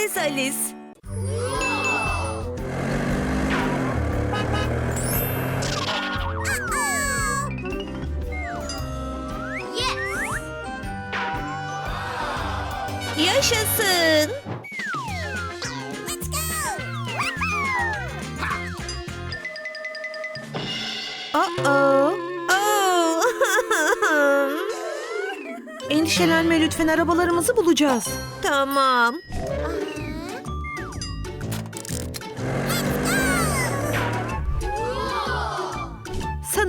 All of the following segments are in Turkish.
Prenses Alice. Yaşasın. Uh-oh. Oh. Endişelenme lütfen arabalarımızı bulacağız. tamam.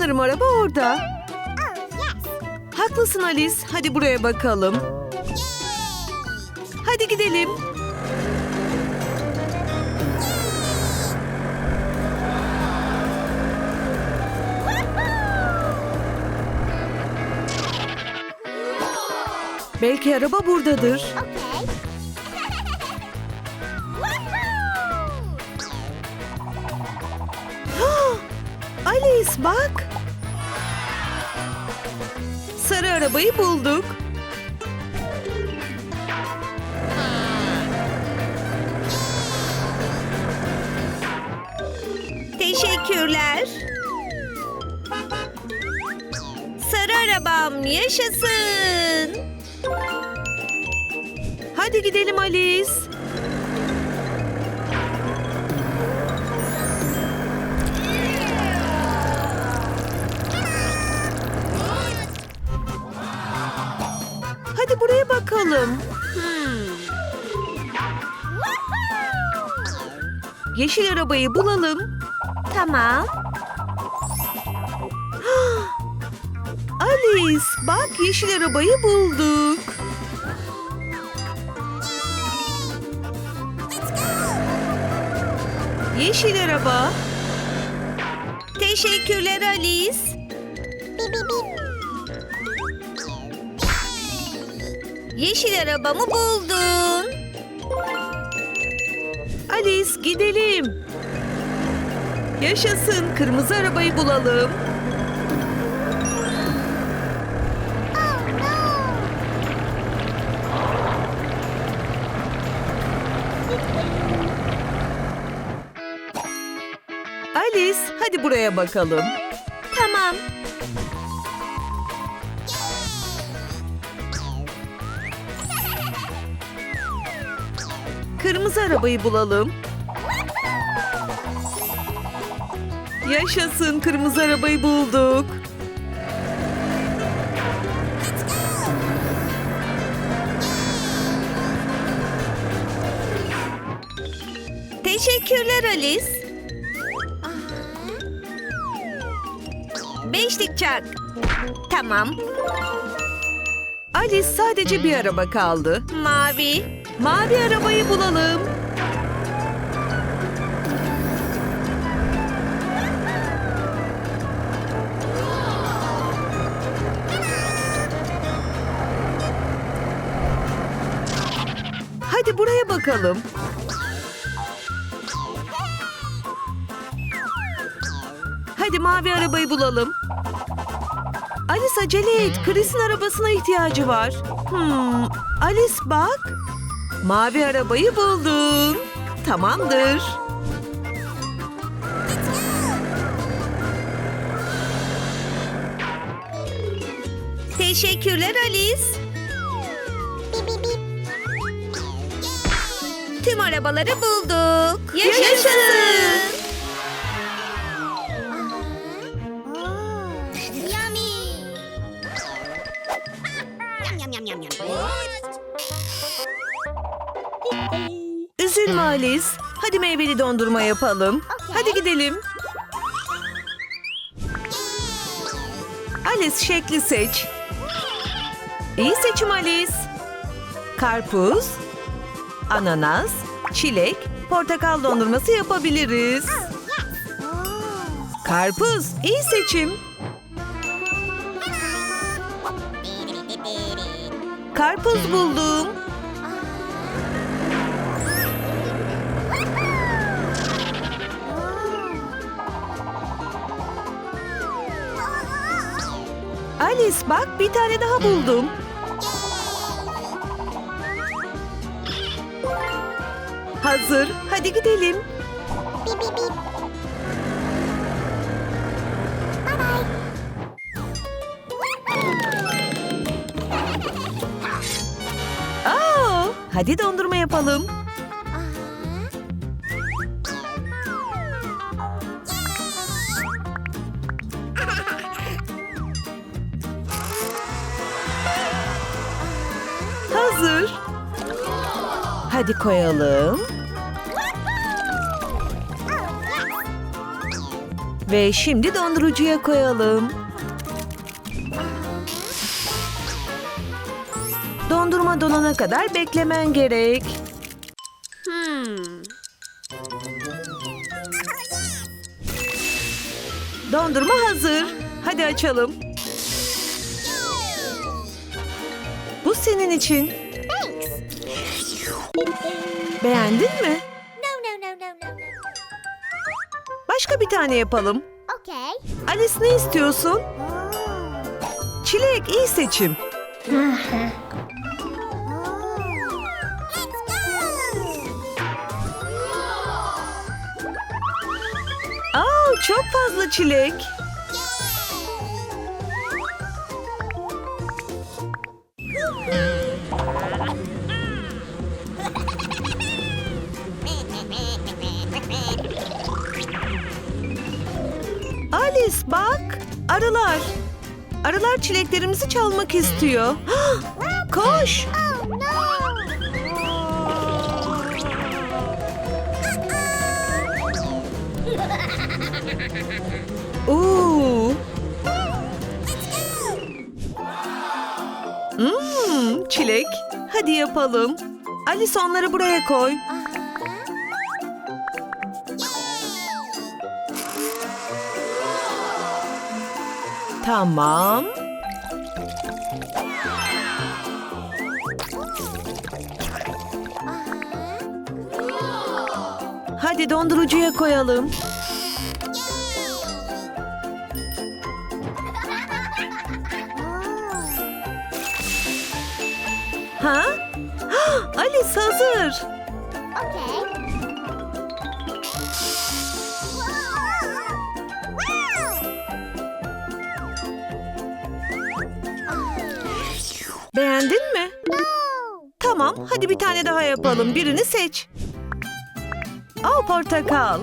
Sanırım araba orada. Haklısın Alice. Hadi buraya bakalım. Hadi gidelim. Belki araba buradadır. Alice bak. Arabayı bulduk. Teşekkürler. Sarı arabam yaşasın. Hadi gidelim Alice. Bakalım. Hmm. Yeşil arabayı bulalım. Tamam. Alice, bak yeşil arabayı bulduk. Yeşil araba. Teşekkürler Alice. Yeşil arabamı buldun. Alice gidelim. Yaşasın kırmızı arabayı bulalım. Alice hadi buraya bakalım. Tamam. Kırmızı arabayı bulalım. Yaşasın kırmızı arabayı bulduk. Teşekkürler Alice. Beşlik çark. Tamam. Alice sadece bir araba kaldı. Mavi. Mavi arabayı bulalım. Hadi buraya bakalım. Hadi mavi arabayı bulalım. Alice acele et. Chris'in arabasına ihtiyacı var. Hmm, Alice bak. Mavi arabayı buldun. Tamamdır. Teşekkürler Alice. Tüm arabaları bulduk. Yaşasın. Üzülme Alice. Hadi meyveli dondurma yapalım. Hadi gidelim. Alice şekli seç. İyi seçim Alice. Karpuz, ananas, çilek, portakal dondurması yapabiliriz. Karpuz, iyi seçim. Karpuz buldum. Alice bak bir tane daha buldum. hazır. Hadi gidelim. Beep. Bye bye. Aa, hadi dondurma yapalım. Hazır. Hadi koyalım. Ve şimdi dondurucuya koyalım. Dondurma donana kadar beklemen gerek. Dondurma hazır. Hadi açalım. Bu senin için. Beğendin mi? Başka bir tane yapalım. Okay. Alice ne istiyorsun? Oh. Çilek iyi seçim. Aa, çok fazla çilek. Alice bak, arılar. Arılar çileklerimizi çalmak istiyor. Koş. Oo. Hmm, çilek. Hadi yapalım. Alice onları buraya koy. Tamam. Hadi dondurucuya koyalım. Ha? Alice hazır. Okay. Beğendin mi? Tamam, hadi bir tane daha yapalım. Birini seç. Al portakal.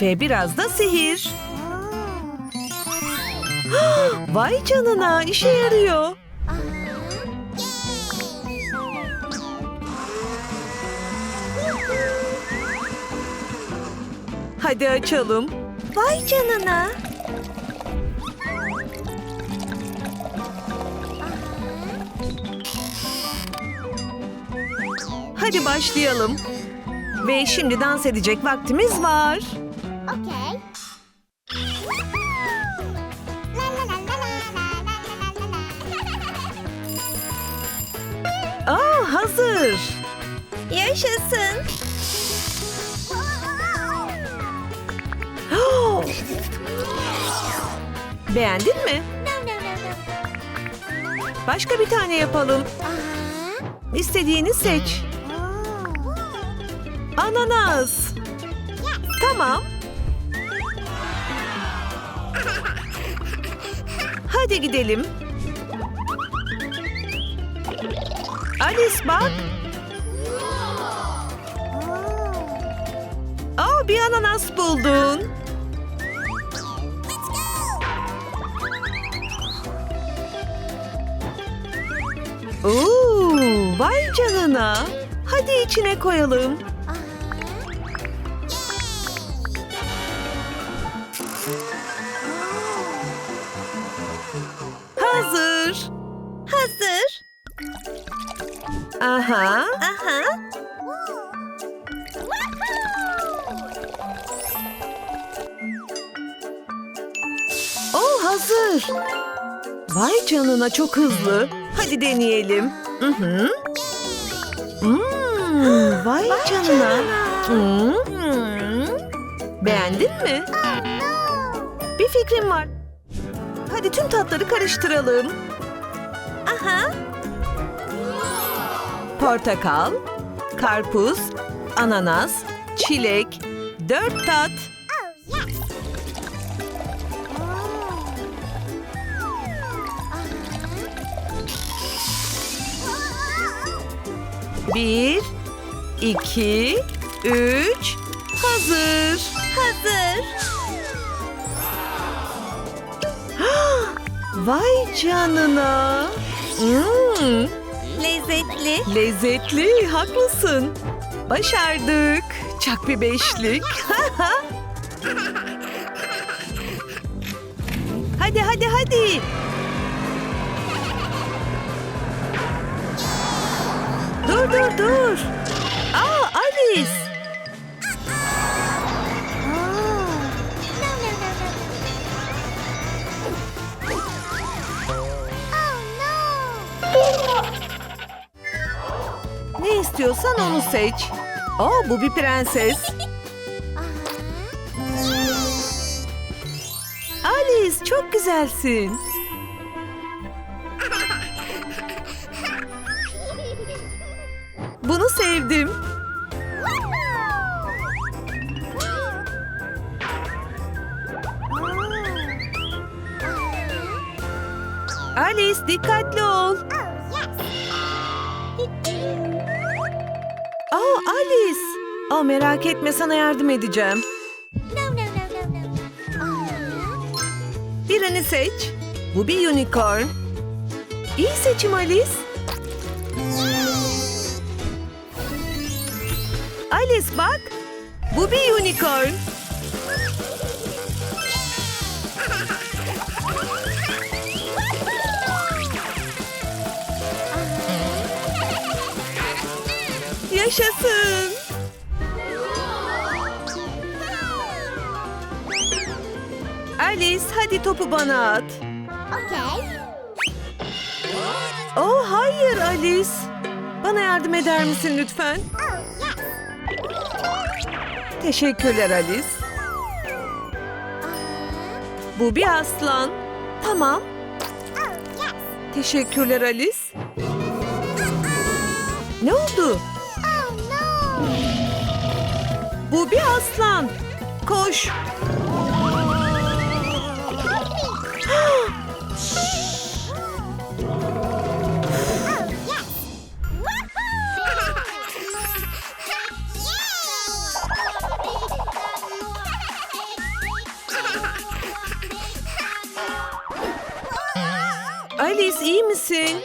Ve biraz da sihir. Vay canına, işe yarıyor. Hadi açalım. Vay canına. Hadi başlayalım. Ve şimdi dans edecek vaktimiz var. Okay. Aa, hazır. Yaşasın. Beğendin mi? Başka bir tane yapalım. İstediğini seç. Ananas. Tamam. Hadi gidelim. Alice bak. Aa, bir ananas buldun. Oo, vay canına. Hadi içine koyalım. Hazır. Hazır. Aha. Aha. O hazır. Vay canına çok hızlı. Hadi deneyelim. Hı hı. Hmm, vay, canına. Hmm. Beğendin mi? Bir fikrim var. Hadi tüm tatları karıştıralım. Aha. Portakal, karpuz, ananas, çilek. Dört tat. Bir, iki, üç. Hazır. Hazır. Vay canına. Hmm, Lezzetli. lezzetli, haklısın. Başardık. Çak bir beşlik. hadi hadi hadi. Dur dur dur. Aa Alice. Ne istiyorsan onu seç. Aa bu bir prenses. Alice çok güzelsin. Alice dikkatli ol. Aa Alice. Aa merak etme sana yardım edeceğim. Uh-huh. Birini seç. Bu bir unicorn. İyi seçim Alice. Alice bak. Bu bir unicorn. Yaşasın. Alice hadi topu bana at. Okay. Oh hayır Alice. Bana yardım eder misin lütfen? Oh, yes. Teşekkürler Alice. Uh-huh. Bu bir aslan. Tamam. Oh, yes. Teşekkürler Alice. Ne oldu? Bu bir aslan. Koş. Alice iyi misin?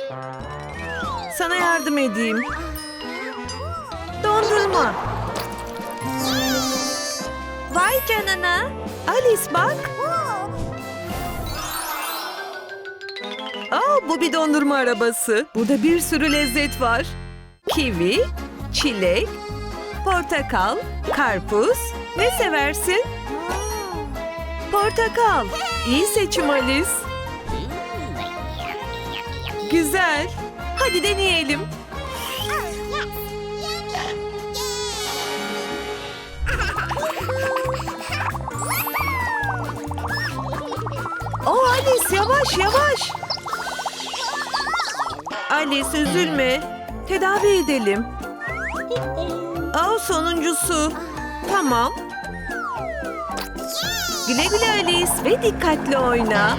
Sana yardım edeyim. Dondurma. Vay canına. Alice bak. Aa, bu bir dondurma arabası. Burada bir sürü lezzet var. Kivi, çilek, portakal, karpuz. Ne seversin? Portakal. İyi seçim Alice. Güzel. Hadi deneyelim. Yavaş yavaş. Alice üzülme. Tedavi edelim. Aa sonuncusu. Tamam. Güle güle Alice ve dikkatli oyna.